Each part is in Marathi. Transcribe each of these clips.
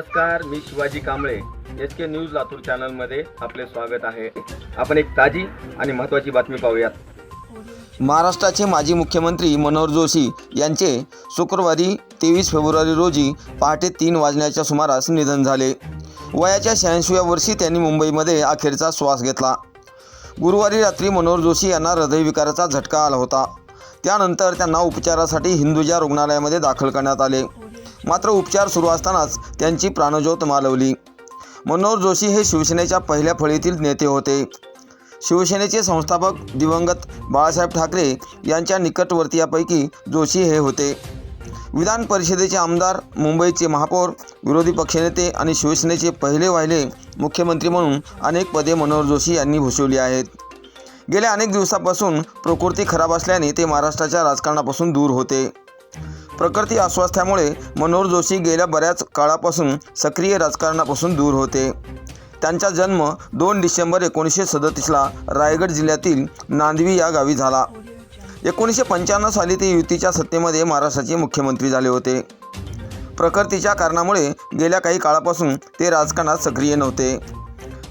Kamble H K news Latur चॅनलमध्ये आपले स्वागत आहे. आपण एक ताजी आणि महत्त्वाची बातमी पाहूयात. महाराष्ट्राचे माजी मुख्यमंत्री मनोहर जोशी यांचे शुक्रवारी तेवीस फेब्रुवारी रोजी पहाटे तीन वाजण्याच्या सुमारास निधन झाले. वयाच्या शहाऐंशीव्या वर्षी त्यांनी मुंबईमध्ये अखेरचा श्वास घेतला. गुरुवारी रात्री मनोहर जोशी यांना हृदयविकाराचा झटका आला होता. त्यानंतर त्यांना उपचारासाठी हिंदुजा रुग्णालयामध्ये दाखल करण्यात आले. मात्र उपचार सुरू असतानाच त्यांची प्राणज्योत मालवली. मनोहर जोशी हे शिवसेनेच्या पहिल्या फळीतील नेते होते. शिवसेनेचे संस्थापक दिवंगत बाळासाहेब ठाकरे यांच्या निकटवर्तीयापैकी जोशी हे होते. विधान परिषदेचे आमदार मुंबईचे महापौर विरोधी पक्षनेते आणि शिवसेनेचे पहिले वाहिले मुख्यमंत्री म्हणून अनेक पदे मनोहर जोशी यांनी भूषवली आहेत. गेल्या अनेक दिवसापासून प्रकृती खराब असल्याने ते महाराष्ट्राच्या राजकारणापासून दूर होते. प्रकृती अस्वास्थ्यामुळे मनोहर जोशी गेल्या बऱ्याच काळापासून सक्रिय राजकारणापासून दूर होते. त्यांचा जन्म दोन डिसेंबर एकोणीसशे सदतीसला रायगड जिल्ह्यातील नांदवी या गावी झाला. एकोणीसशे पंच्याण्णव साली ते युतीच्या सत्तेमध्ये महाराष्ट्राचे मुख्यमंत्री झाले होते. प्रकृतीच्या कारणामुळे गेल्या काही काळापासून ते राजकारणात सक्रिय नव्हते.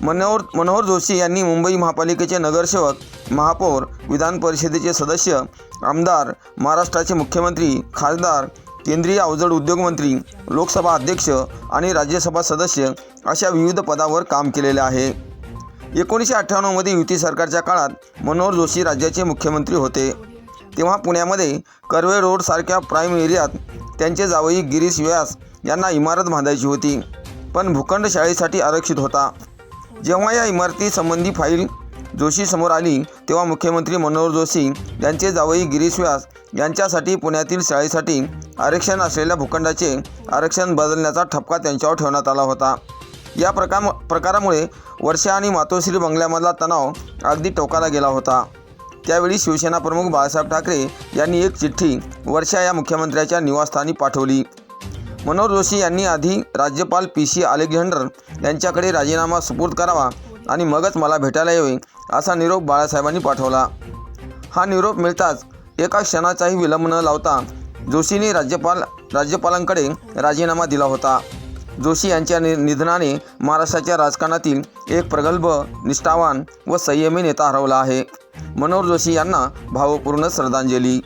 मनोहर मनोहर जोशी यांनी मुंबई महापालिकेचे नगरसेवक महापौर विधान परिषदेचे सदस्य आमदार महाराष्ट्राचे मुख्यमंत्री खासदार केंद्रीय अवजड उद्योगमंत्री लोकसभा अध्यक्ष आणि राज्यसभा सदस्य अशा विविध पदावर काम केलेले आहे. एकोणीसशे अठ्ठ्याण्णवमध्ये युती सरकारच्या काळात मनोहर जोशी राज्याचे मुख्यमंत्री होते. तेव्हा पुण्यामध्ये कर्वे रोडसारख्या प्राईम एरियात त्यांचे जावई गिरीश व्यास यांना इमारत बांधायची होती. पण भूखंड शाळेसाठी आरक्षित होता. जेव्हा या इमारतीसंबंधी फाईल जोशीसमोर आली तेव्हा मुख्यमंत्री मनोहर जोशी यांचे जावई गिरीश व्यास यांच्यासाठी पुण्यातील शाळेसाठी आरक्षण असलेल्या भूखंडाचे आरक्षण बदलण्याचा ठपका त्यांच्यावर ठेवण्यात आला होता. या प्रकार प्रकारामुळे वर्षा आणि मातोश्री बंगल्यामधला तणाव अगदी टोकाला गेला होता. त्यावेळी शिवसेना प्रमुख बाळासाहेब ठाकरे यांनी एक चिठ्ठी वर्षा या मुख्यमंत्र्याच्या निवासस्थानी पाठवली. मनोहर जोशी यांनी आधी राज्यपाल पी सी अलेक्झांडर यांच्याकडे राजीनामा सुपूर्द करावा आणि मगच मला भेटायला यावे असा निरोप बाळासाहेबांनी पाठवला. हा निरोप मिळताच एका क्षणाचाही विलंब न लावता जोशींनी राज्यपाल राज्यपालांकडे राजीनामा दिला होता. जोशी यांच्या नि निधनाने महाराष्ट्राच्या राजकारणातील एक प्रगल्भ निष्ठावान व संयमी नेता हरवला आहे. मनोहर जोशी यांना भावपूर्ण श्रद्धांजली.